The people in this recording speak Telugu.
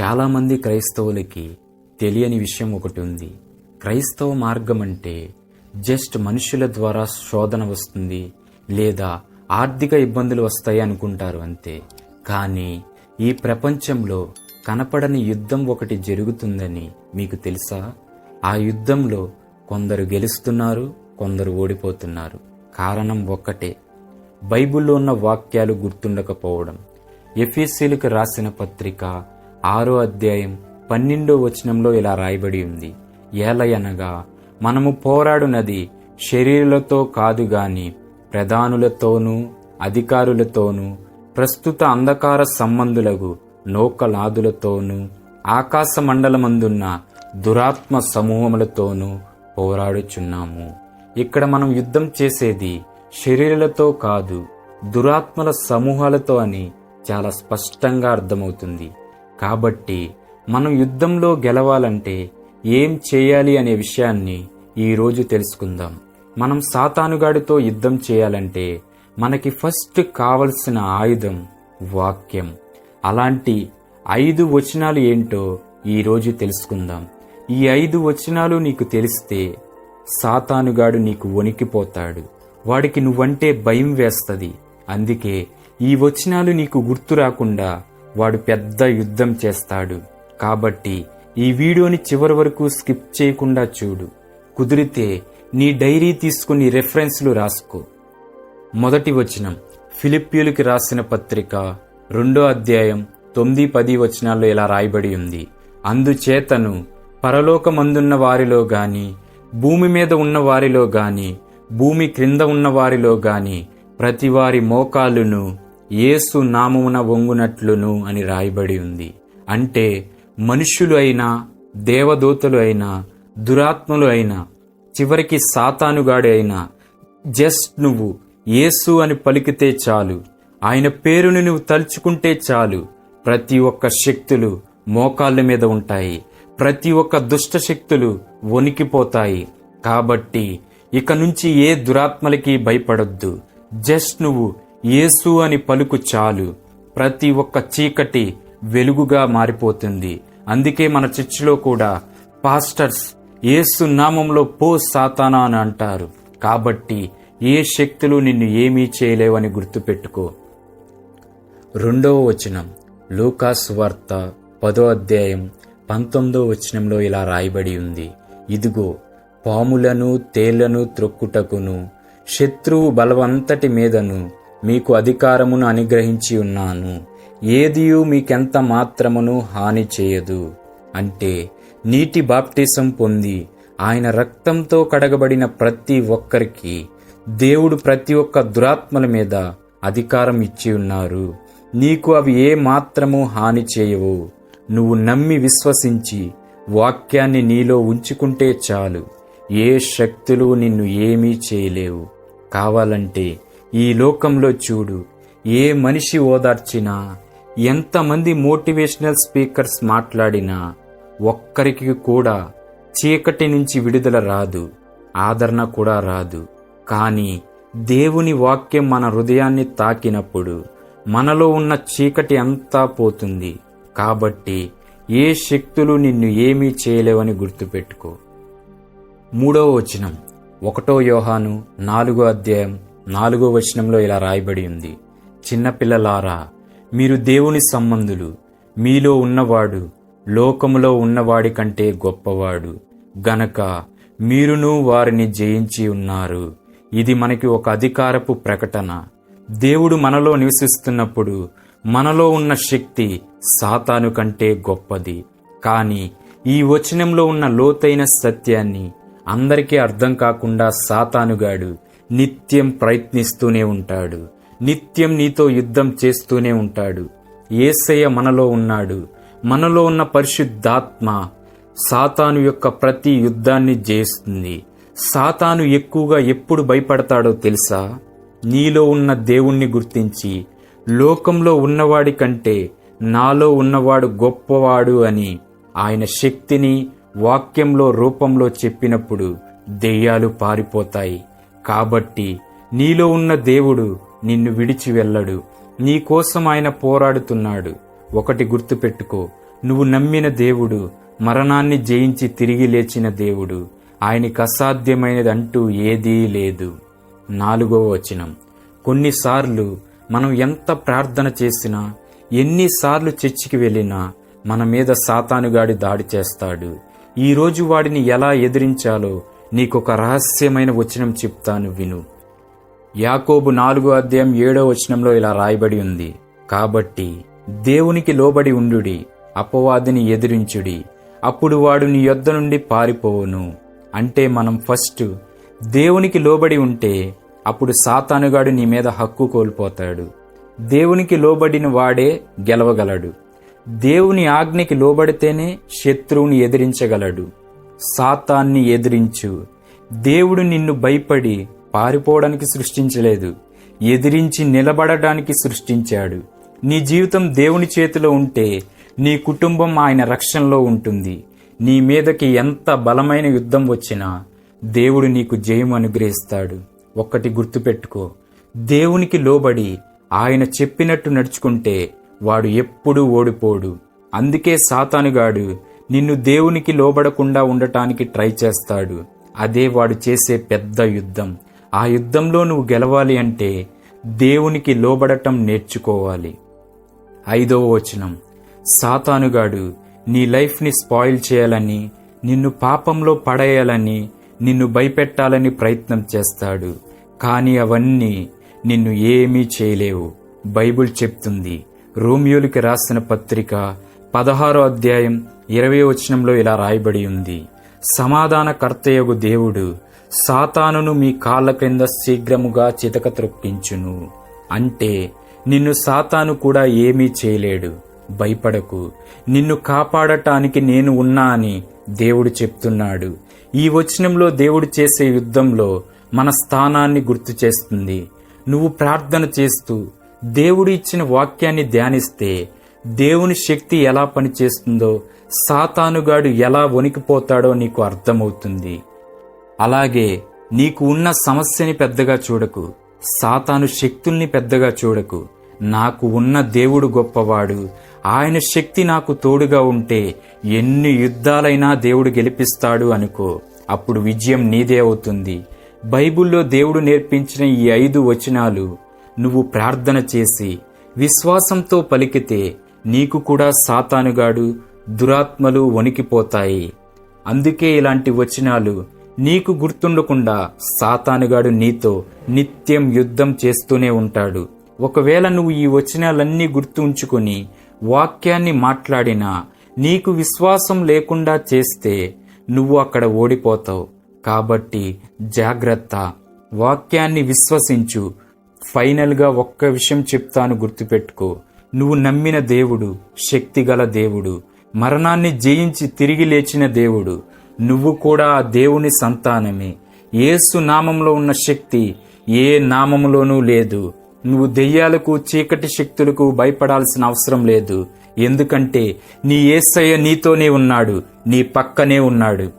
చాలామంది క్రైస్తవులకి తెలియని విషయం ఒకటి ఉంది. క్రైస్తవ మార్గం అంటే జస్ట్ మనుషుల ద్వారా శోధన వస్తుంది లేదా ఆర్థిక ఇబ్బందులు వస్తాయి అనుకుంటారు అంతే. కానీ ఈ ప్రపంచంలో కనపడని యుద్ధం ఒకటి జరుగుతుందని మీకు తెలుసా? ఆ యుద్ధంలో కొందరు గెలుస్తున్నారు కొందరు ఓడిపోతున్నారు. కారణం ఒక్కటే. బైబిల్లో ఉన్న వాక్యాలు గుర్తుండకపోవడం. ఎఫీసీలకు రాసిన పత్రిక ఆరో అధ్యాయం పన్నెండో వచనంలో ఇలా రాయబడి ఉంది. ఏలయనగా మనము పోరాడునది శరీరులతో కాదు గాని ప్రధానులతోనూ అధికారులతోనూ ప్రస్తుత అంధకార సంబంధులకు నౌకలాదులతోనూ ఆకాశ మండలమందున్న దురాత్మ సమూహములతోనూ పోరాడుచున్నాము. ఇక్కడ మనం యుద్ధం చేసేది శరీరులతో కాదు దురాత్మల సమూహాలతో అని చాలా స్పష్టంగా అర్థమవుతుంది. కాబట్టి మనం యుద్ధంలో గెలవాలంటే ఏం చేయాలి అనే విషయాన్ని ఈరోజు తెలుసుకుందాం. మనం సాతానుగాడితో యుద్ధం చేయాలంటే మనకి ఫస్ట్ కావలసిన ఆయుధం వాక్యం. అలాంటి ఐదు వచనాలు ఏంటో ఈరోజు తెలుసుకుందాం. ఈ ఐదు వచనాలు నీకు తెలిస్తే సాతానుగాడు నీకు వణికిపోతాడు. వాడికి నువ్వంటే భయం వేస్తది. అందుకే ఈ వచనాలు నీకు గుర్తు రాకుండా వాడు పెద్ద యుద్ధం చేస్తాడు. కాబట్టి ఈ వీడియోని చివరి వరకు స్కిప్ చేయకుండా చూడు. కుదిరితే నీ డైరీ తీసుకుని రెఫరెన్స్లు రాసుకో. మొదటి వచనం. ఫిలిప్పీయులకి రాసిన పత్రిక రెండో అధ్యాయం తొమ్మిది పది వచనాల్లో ఇలా రాయబడి ఉంది. అందుచేతను పరలోకమందున్న వారిలో గాని భూమి మీద ఉన్న వారిలో గాని భూమి క్రింద ఉన్న వారిలో గాని ప్రతి వారి మోకాలును యేసు నామమున వంగునట్లును అని రాయబడి ఉంది. అంటే మనుష్యులు అయినా దేవదూతలు అయినా దురాత్మలు అయినా చివరికి సాతానుగాడి అయినా జస్ట్ నువ్వు యేసు అని పలికితే చాలు ఆయన పేరుని నువ్వు తలుచుకుంటే చాలు ప్రతి ఒక్క శక్తులు మోకాళ్ళ మీద ఉంటాయి. ప్రతి ఒక్క దుష్ట శక్తులు వణికిపోతాయి. కాబట్టి ఇక నుంచి ఏ దురాత్మలకి భయపడొద్దు. జస్ట్ నువ్వు యేసు అని పలుకు చాలు. ప్రతి ఒక్క చీకటి వెలుగుగా మారిపోతుంది. అందుకే మన చర్చిలో కూడా పాస్టర్స్ ఏసు నామంలో పో సాతానా అని అంటారు. కాబట్టి ఏ శక్తులు నిన్ను ఏమీ చేయలేవని గుర్తుపెట్టుకో. రెండవ వచనం లూకాస్ వార్త పదో అధ్యాయం పంతొమ్మిదో వచనంలో ఇలా రాయబడి ఉంది. ఇదిగో పాములను తేళ్ళను త్రొక్కుటకును శత్రువు బలవంతటి మీదను మీకు అధికారమును అనుగ్రహించి ఉన్నాను. ఏదియు మీకెంత మాత్రమును హాని చేయదు. అంటే నీటి బాప్టిసం పొంది ఆయన రక్తంతో కడగబడిన ప్రతి ఒక్కరికి దేవుడు ప్రతి ఒక్క దురాత్మల మీద అధికారం ఇచ్చి ఉన్నారు. నీకు అవి ఏ మాత్రము హాని చేయవు. నువ్వు నమ్మి విశ్వసించి వాక్యాన్ని నీలో ఉంచుకుంటే చాలు. ఏ శక్తులు నిన్ను ఏమీ చేయలేవు. కావాలంటే ఈ లోకంలో చూడు ఏ మనిషి ఓదార్చినా ఎంతమంది మోటివేషనల్ స్పీకర్స్ మాట్లాడినా ఒక్కరికి కూడా చీకటి నుంచి విడుదల రాదు ఆదరణ కూడా రాదు. కానీ దేవుని వాక్యం మన హృదయాన్ని తాకినప్పుడు మనలో ఉన్న చీకటి అంతా పోతుంది. కాబట్టి ఏ శక్తులు నిన్ను ఏమీ చేయలేవని గుర్తుపెట్టుకో. మూడవ వచనం ఒకటో యోహాను నాలుగో అధ్యాయం నాలుగో వచనంలో ఇలా రాయబడి ఉంది. చిన్నపిల్లలారా మీరు దేవుని సంబంధులు. మీలో ఉన్నవాడు లోకములో ఉన్నవాడి కంటే గొప్పవాడు. గనక మీరును వారిని జయించి ఉన్నారు. ఇది మనకి ఒక అధికారపు ప్రకటన. దేవుడు మనలో నివసిస్తున్నప్పుడు మనలో ఉన్న శక్తి సాతాను కంటే గొప్పది. కానీ ఈ వచనంలో ఉన్న లోతైన సత్యాన్ని అందరికీ అర్థం కాకుండా సాతానుగాడు నిత్యం ప్రయత్నిస్తూనే ఉంటాడు. నిత్యం నీతో యుద్ధం చేస్తూనే ఉంటాడు. ఏసయ్య మనలో ఉన్నాడు. మనలో ఉన్న పరిశుద్ధాత్మ సాతాను యొక్క ప్రతి యుద్ధాన్ని జయిస్తుంది. సాతాను ఎక్కువగా ఎప్పుడు భయపడతాడో తెలుసా? నీలో ఉన్న దేవుణ్ణి గుర్తించి లోకంలో ఉన్నవాడి కంటే నాలో ఉన్నవాడు గొప్పవాడు అని ఆయన శక్తిని వాక్యంలో రూపంలో చెప్పినప్పుడు దెయ్యాలు పారిపోతాయి. కాబట్టి నీలో ఉన్న దేవుడు నిన్ను విడిచి వెళ్ళడు. నీకోసం ఆయన పోరాడుతున్నాడు. ఒకటి గుర్తుపెట్టుకో నువ్వు నమ్మిన దేవుడు మరణాన్ని జయించి తిరిగి లేచిన దేవుడు ఆయనకి అసాధ్యమైనది అంటూ ఏదీ లేదు. నాలుగో వచనం. కొన్నిసార్లు మనం ఎంత ప్రార్థన చేసినా ఎన్నిసార్లు చర్చికి వెళ్ళినా మన మీద సాతానుగాడి దాడి చేస్తాడు. ఈరోజు వాడిని ఎలా ఎదిరించాలో నీకొక రహస్యమైన వచనం చెప్తాను విను. యాకోబు నాలుగో అధ్యాయం ఏడో వచనంలో ఇలా రాయబడి ఉంది. కాబట్టి దేవునికి లోబడి ఉండుడి అపవాదిని ఎదిరించుడి అప్పుడు వాడు నీ యొద్ద నుండి పారిపోవును. అంటే మనం ఫస్ట్ దేవునికి లోబడి ఉంటే అప్పుడు సాతానుగాడు నీ మీద హక్కు కోల్పోతాడు. దేవునికి లోబడిన వాడే గెలవగలడు. దేవుని ఆజ్ఞకి లోబడితేనే శత్రువుని ఎదిరించగలడు. సాతాన్ని ఎదిరించు. దేవుడు నిన్ను భయపడి పారిపోవడానికి సృష్టించలేదు. ఎదిరించి నిలబడడానికి సృష్టించాడు. నీ జీవితం దేవుని చేతిలో ఉంటే నీ కుటుంబం ఆయన రక్షణలో ఉంటుంది. నీ మీదకి ఎంత బలమైన యుద్ధం వచ్చినా దేవుడు నీకు జయం అనుగ్రహిస్తాడు. ఒక్కటి గుర్తుపెట్టుకో. దేవునికి లోబడి ఆయన చెప్పినట్టు నడుచుకుంటే వాడు ఎప్పుడూ ఓడిపోడు. అందుకే సాతానుగాడు నిన్ను దేవునికి లోబడకుండా ఉండటానికి ట్రై చేస్తాడు. అదే వాడు చేసే పెద్ద యుద్ధం. ఆ యుద్ధంలో నువ్వు గెలవాలి అంటే దేవునికి లోబడటం నేర్చుకోవాలి. ఐదవ వచనం. సాతానుగాడు నీ లైఫ్ని స్పాయిల్ చేయాలని నిన్ను పాపంలో పడేయాలని నిన్ను భయపెట్టాలని ప్రయత్నం చేస్తాడు. కానీ అవన్నీ నిన్ను ఏమీ చేయలేవు. బైబిల్ చెప్తుంది. రోమియోలకి రాసిన పత్రిక పదహారో అధ్యాయం ఇరవై వచనంలో ఇలా రాయబడి ఉంది. సమాధానకర్తయగు దేవుడు సాతానును మీ కాళ్ళ క్రింద శీఘ్రముగా చితక త్రొక్కించును అంటే నిన్ను సాతాను కూడా ఏమీ చేయలేడు. భయపడకు. నిన్ను కాపాడటానికి నేను ఉన్నా అని దేవుడు చెప్తున్నాడు. ఈ వచనంలో దేవుడు చేసే యుద్ధంలో మన స్థానాన్ని గుర్తు చేస్తుంది. నువ్వు ప్రార్థన చేస్తూ దేవుడు ఇచ్చిన వాక్యాన్ని ధ్యానిస్తే దేవుని శక్తి ఎలా పనిచేస్తుందో సాతానుగాడు ఎలా వణికిపోతాడో నీకు అర్థమవుతుంది. అలాగే నీకు ఉన్న సమస్యని పెద్దగా చూడకు సాతాను శక్తుల్ని పెద్దగా చూడకు. నాకు ఉన్న దేవుడు గొప్పవాడు ఆయన శక్తి నాకు తోడుగా ఉంటే ఎన్ని యుద్ధాలైనా దేవుడు గెలిపిస్తాడు అనుకో అప్పుడు విజయం నీదే అవుతుంది. బైబిల్లో దేవుడు నేర్పించిన ఈ ఐదు వచనాలు నువ్వు ప్రార్థన చేసి విశ్వాసంతో పలికితే నీకు కూడా సాతానుగాడు దురాత్మలు వణికిపోతాయి. అందుకే ఇలాంటి వచనాలు నీకు గుర్తుండకుండా సాతానుగాడు నీతో నిత్యం యుద్ధం చేస్తూనే ఉంటాడు. ఒకవేళ నువ్వు ఈ వచనాలన్నీ గుర్తు ఉంచుకొని వాక్యాన్ని మాట్లాడినా నీకు విశ్వాసం లేకుండా చేస్తే నువ్వు అక్కడ ఓడిపోతావు. కాబట్టి జాగ్రత్త. వాక్యాన్ని విశ్వసించు. ఫైనల్గా ఒక్క విషయం చెప్తాను గుర్తుపెట్టుకో. నువ్వు నమ్మిన దేవుడు శక్తిగల దేవుడు. మరణాన్ని జయించి తిరిగి లేచిన దేవుడు. నువ్వు కూడా ఆ దేవుని సంతానమే. ఏసు నామంలో ఉన్న శక్తి ఏ నామములోనూ లేదు. నువ్వు దెయ్యాలకు చీకటి శక్తులకు భయపడాల్సిన అవసరం లేదు. ఎందుకంటే నీ ఏసయ్య నీతోనే ఉన్నాడు నీ పక్కనే ఉన్నాడు.